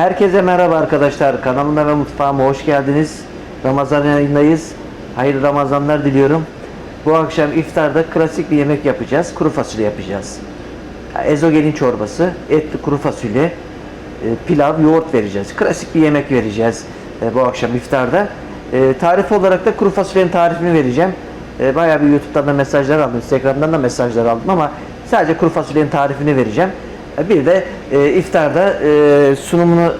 Herkese merhaba arkadaşlar. Kanalıma ve mutfağıma hoş geldiniz. Ramazan ayındayız. Hayırlı Ramazanlar diliyorum. Bu akşam iftarda klasik bir yemek yapacağız. Kuru fasulye yapacağız. Ezogelin çorbası, etli kuru fasulye, e, pilav, yoğurt vereceğiz. Klasik bir yemek vereceğiz e, bu akşam iftarda. E, Tarif olarak da kuru fasulyenin tarifini vereceğim. Bayağı bir YouTube'dan da mesajlar aldım, Instagram'dan da mesajlar aldım ama sadece kuru fasulyenin tarifini vereceğim. Bir de e, iftarda e, sunumunu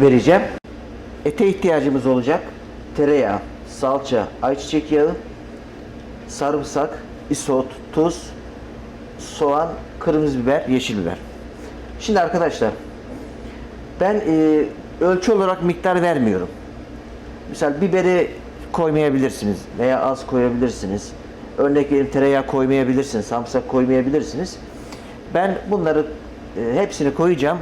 vereceğim. Ete ihtiyacımız olacak. Tereyağı, salça, ayçiçek yağı, sarımsak, isot, tuz, soğan, kırmızı biber, yeşil biber. Şimdi arkadaşlar ben e, ölçü olarak miktar vermiyorum. Mesela biberi koymayabilirsiniz veya az koyabilirsiniz. Örnek tereyağı koymayabilirsiniz, sarımsak koymayabilirsiniz. Ben bunları e, hepsini koyacağım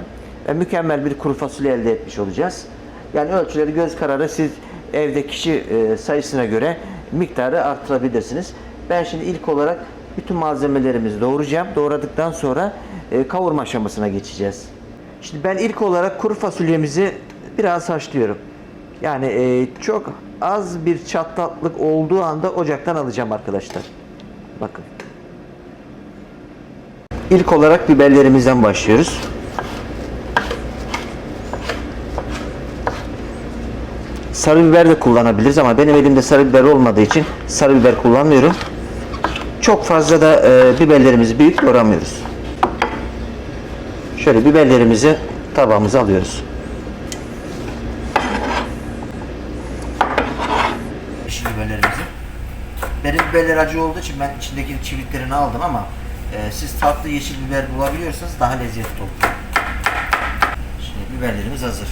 ve mükemmel bir kuru fasulye elde etmiş olacağız. Yani ölçüleri göz kararı siz evde kişi e, sayısına göre miktarı arttırabilirsiniz. Ben şimdi ilk olarak bütün malzemelerimizi doğrayacağım. Doğradıktan sonra e, kavurma aşamasına geçeceğiz. Şimdi ben ilk olarak kuru fasulyemizi biraz haşlıyorum. Yani çok az bir çatlaklık olduğu anda ocaktan alacağım arkadaşlar. Bakın. İlk olarak biberlerimizden başlıyoruz. Sarı biber de kullanabiliriz ama benim elimde sarı biber olmadığı için sarı biber kullanmıyorum. Çok fazla da e, biberlerimizi büyük doğramıyoruz. Şöyle biberlerimizi tabağımıza alıyoruz. Yeşil biberlerimizi. Benim biberler acı olduğu için ben içindeki çivitlerini aldım ama e, siz tatlı yeşil biber bulabiliyorsanız daha lezzetli olur. Şimdi biberlerimiz hazır.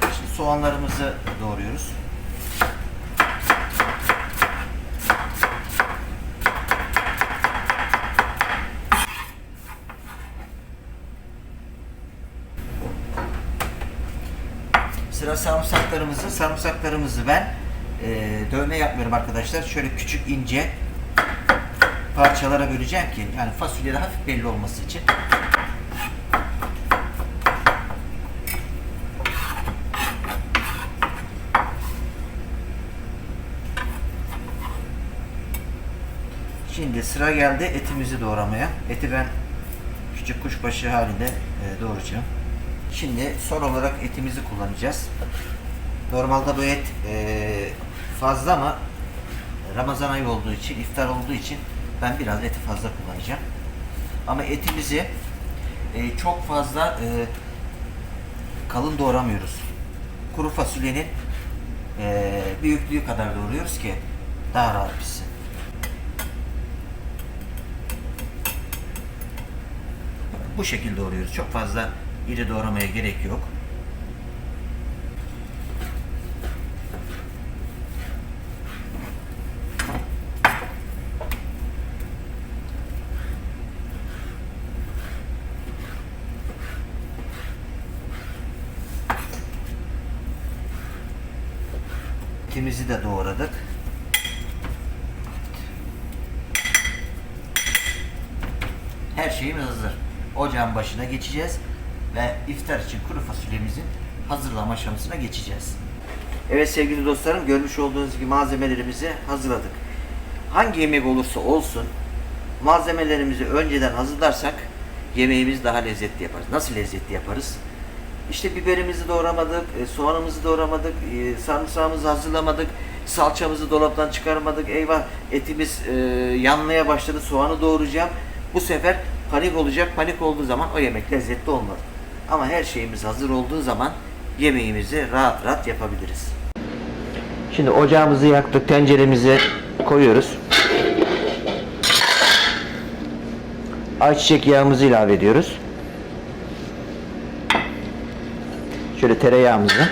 Şimdi soğanlarımızı doğruyoruz. Sıra sarımsaklarımızı. Sarımsaklarımızı ben e, dövme yapmıyorum arkadaşlar. Şöyle küçük ince parçalara böleceğim ki yani fasulyede hafif belli olması için. Şimdi sıra geldi etimizi doğramaya. Eti ben küçük kuşbaşı halinde e, doğrayacağım. Şimdi son olarak etimizi kullanacağız. Normalde bu et e, fazla ama Ramazan ayı olduğu için, iftar olduğu için ben biraz eti fazla kullanacağım. Ama etimizi e, çok fazla e, kalın doğramıyoruz. Kuru fasulyenin e, büyüklüğü kadar doğruyoruz ki daha rahat pişsin. Bu şekilde doğruyoruz. Çok fazla iri doğramaya gerek yok. Etimizi de doğradık. Her şeyimiz hazır. Ocağın başına geçeceğiz ve iftar için kuru fasulyemizin hazırlama aşamasına geçeceğiz. Evet sevgili dostlarım görmüş olduğunuz gibi malzemelerimizi hazırladık. Hangi yemek olursa olsun malzemelerimizi önceden hazırlarsak yemeğimizi daha lezzetli yaparız. Nasıl lezzetli yaparız? İşte biberimizi doğramadık, e, soğanımızı doğramadık, e, sarımsağımızı hazırlamadık, salçamızı dolaptan çıkarmadık. Eyvah etimiz e, yanmaya başladı, soğanı doğrayacağım. Bu sefer panik olacak, panik olduğu zaman o yemek lezzetli olmadı. Ama her şeyimiz hazır olduğu zaman yemeğimizi rahat rahat yapabiliriz. Şimdi ocağımızı yaktık, tenceremizi koyuyoruz. Ayçiçek yağımızı ilave ediyoruz. Şöyle tereyağımızı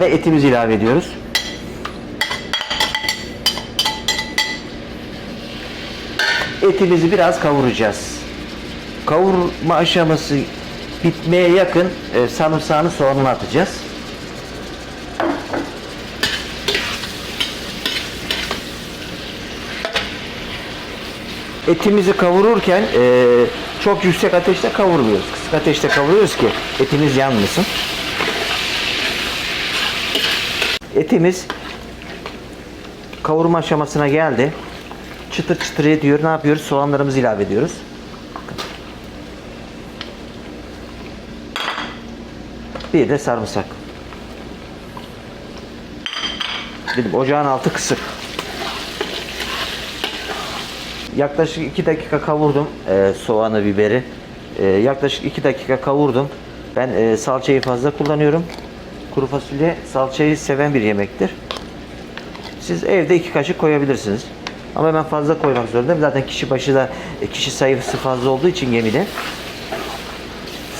ve etimizi ilave ediyoruz. Etimizi biraz kavuracağız. Kavurma aşaması bitmeye yakın e, sarımsağını soğanını atacağız. Etimizi kavururken e, çok yüksek ateşte kavurmuyoruz. Kısık ateşte kavuruyoruz ki etimiz yanmasın. Etimiz kavurma aşamasına geldi. Çıtır çıtır ediyor. Ne yapıyoruz? Soğanlarımızı ilave ediyoruz. Bir de sarımsak. Dedim ocağın altı kısık. Yaklaşık 2 dakika kavurdum e, soğanı, biberi. E, yaklaşık 2 dakika kavurdum. Ben e, salçayı fazla kullanıyorum. Kuru fasulye salçayı seven bir yemektir. Siz evde iki kaşık koyabilirsiniz. Ama ben fazla koymak zorundayım. Zaten kişi başı da e, kişi sayısı fazla olduğu için gemide.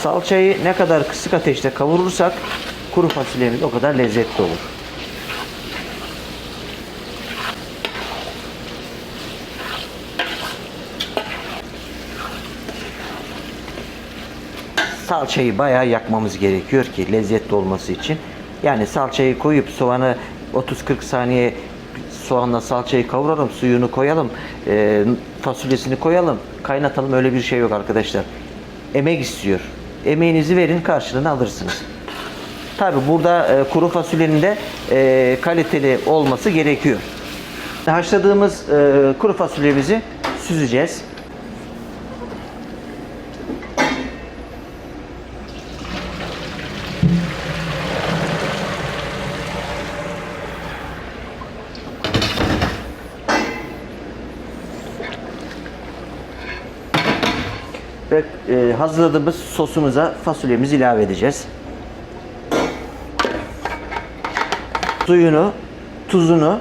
Salçayı ne kadar kısık ateşte kavurursak kuru fasulyemiz o kadar lezzetli olur. Salçayı bayağı yakmamız gerekiyor ki lezzetli olması için. Yani salçayı koyup soğanı 30-40 saniye soğanla salçayı kavuralım, suyunu koyalım, e, fasulyesini koyalım, kaynatalım öyle bir şey yok arkadaşlar. Emek istiyor. Emeğinizi verin karşılığını alırsınız. Tabi burada e, kuru fasulyenin de e, kaliteli olması gerekiyor. Haşladığımız e, kuru fasulyemizi süzeceğiz. Ve e, hazırladığımız sosumuza fasulyemizi ilave edeceğiz. Suyunu, tuzunu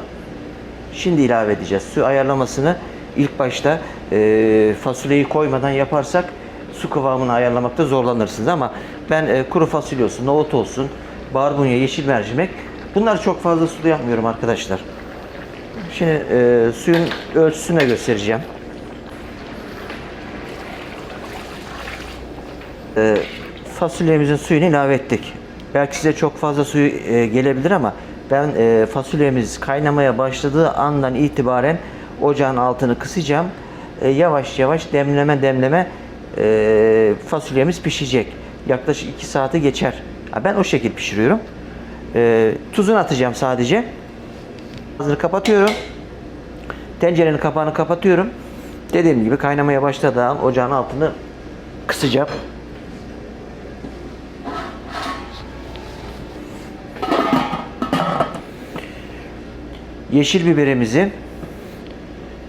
şimdi ilave edeceğiz. Su ayarlamasını ilk başta e, fasulyeyi koymadan yaparsak su kıvamını ayarlamakta zorlanırsınız ama ben e, kuru fasulye olsun, nohut olsun, barbunya, yeşil mercimek bunlar çok fazla sulu yapmıyorum arkadaşlar. Şimdi e, suyun ölçüsüne göstereceğim. E, fasulyemizin suyunu ilave ettik. Belki size çok fazla suyu e, gelebilir ama ben e, fasulyemiz kaynamaya başladığı andan itibaren ocağın altını kısacağım. E, yavaş yavaş demleme demleme e, fasulyemiz pişecek. Yaklaşık 2 saati geçer. Ben o şekil pişiriyorum. E, tuzunu atacağım sadece. Ağzını kapatıyorum. Tencerenin kapağını kapatıyorum. Dediğim gibi kaynamaya başladığı an ocağın altını kısacağım. Yeşil biberimizi,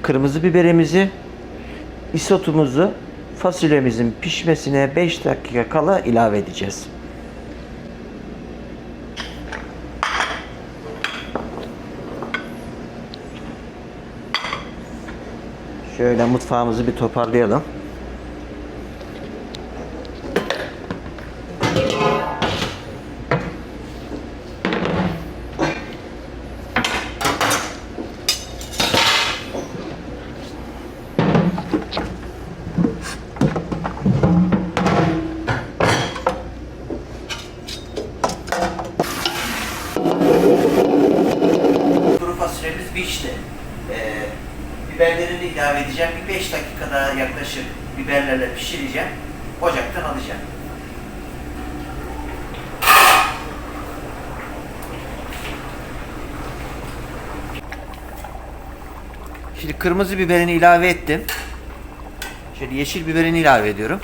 kırmızı biberimizi, isotumuzu fasulyemizin pişmesine 5 dakika kala ilave edeceğiz. Şöyle mutfağımızı bir toparlayalım. Kuru fasulyemiz pişti. Ee, biberlerini ilave edeceğim. Bir 5 dakika daha yaklaşık biberlerle pişireceğim. Ocaktan alacağım. Şimdi kırmızı biberini ilave ettim. Şöyle yeşil biberini ilave ediyorum.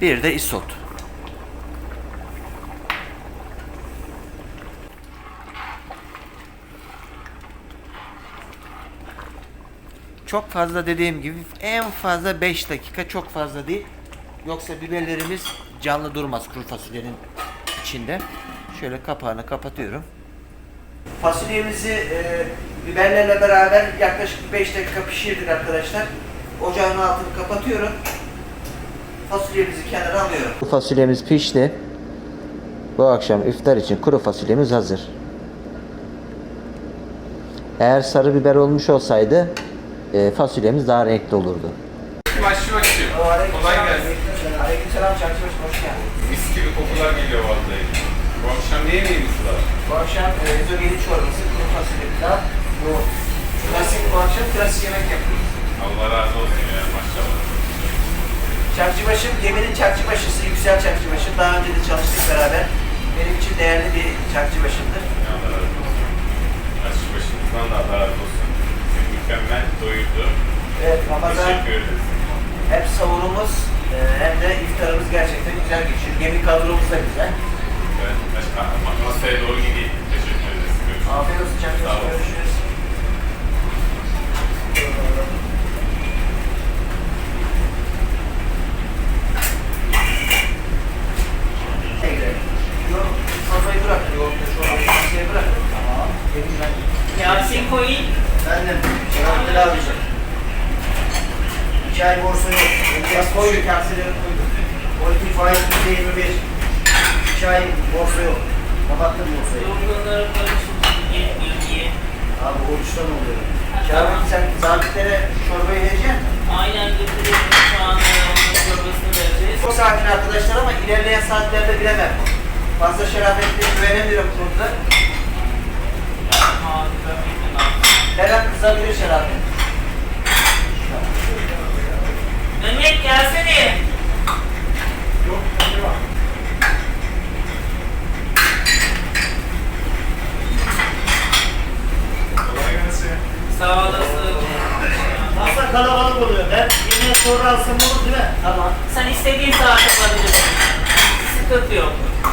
Bir de isot. Çok fazla dediğim gibi en fazla 5 dakika çok fazla değil. Yoksa biberlerimiz canlı durmaz kuru fasulyenin içinde. Şöyle kapağını kapatıyorum. Fasulyemizi e, biberlerle beraber yaklaşık 5 dakika pişirdik arkadaşlar. Ocağın altını kapatıyorum. Fasulyemizi kenara alıyorum. Fasulyemiz pişti. Bu akşam iftar için kuru fasulyemiz hazır. Eğer sarı biber olmuş olsaydı e, fasulyemiz daha renkli olurdu. Aşçı başı. Kolay gelsin. Aleykümselam Çarşıbaşı hoş geldin. Mis gibi kokular geliyor vallahi. Bu akşam ne yemeğimiz var? Bu akşam e, zogeli çorbası, kuru fasulye pilav, Klasik bu akşam klasik yemek yapıyoruz. Allah razı olsun ya maşallah. Çakçıbaşım, geminin çakçıbaşısı, Yüksel Çakçıbaşı. Daha önce de çalıştık beraber. Benim için değerli bir çakçıbaşımdır. Ya Allah razı olsun. Aşçı başımızdan da Allah razı olsun. Mükemmel, doyurdu. Evet, Ramazan Teşekkür ederiz. hem savurumuz e, hem de iftarımız gerçekten güzel geçiyor. Gemi kadromuz da güzel. Evet, başka- ma- masaya doğru gideyim. Teşekkür ederiz. Görüşürüz. Afiyet olsun Sağ olun. Görüşürüz. İki ay borsa yok. Kapattım borsayı. Yorgunları karıştırdım. Yetmiyor diye. Abi oruçtan oluyor. Şahin sen sabitlere çorbayı verecek misin? Aynen götürüyorum şu anda. Onun çorbasını vereceğiz. Çok sakin arkadaşlar ama ilerleyen saatlerde bilemem. Fazla şerafetliye güvenemiyorum konuda. Harika bir kanal. Her an kızabilir şerafet. Mehmet gelsene. Kolay gelsin. Sağ olasın. Masa kalabalık oluyor. Ben yemeğe sonra alsam olur değil mi? Tamam. Sen istediğin saat alabilirsin. Sıkıntı yok.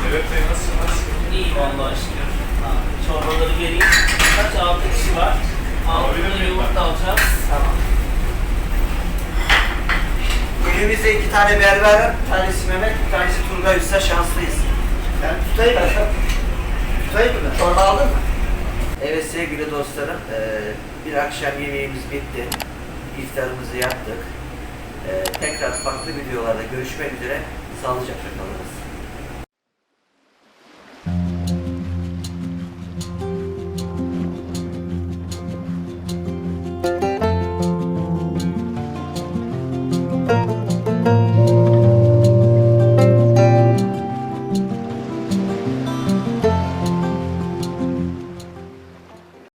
Evet Bey nasılsınız? İyi vallahi şükür. Ha, Çorbaları vereyim. Kaç? Altı kişi var. Alabilir Altı miyim yoğurt alacağız. Tamam. Elimizde iki tane berber var. Bir tanesi Mehmet, bir tanesi Turgay Usta. Şanslıyız. Ben tutayım mı? tutayım mı ben? Çorba aldın mı? Evet sevgili dostlarım, eee, bir akşam yemeğimiz bitti. İftarımızı yaptık. Eee, tekrar farklı videolarda görüşmek üzere. Sağlıcakla kalınız.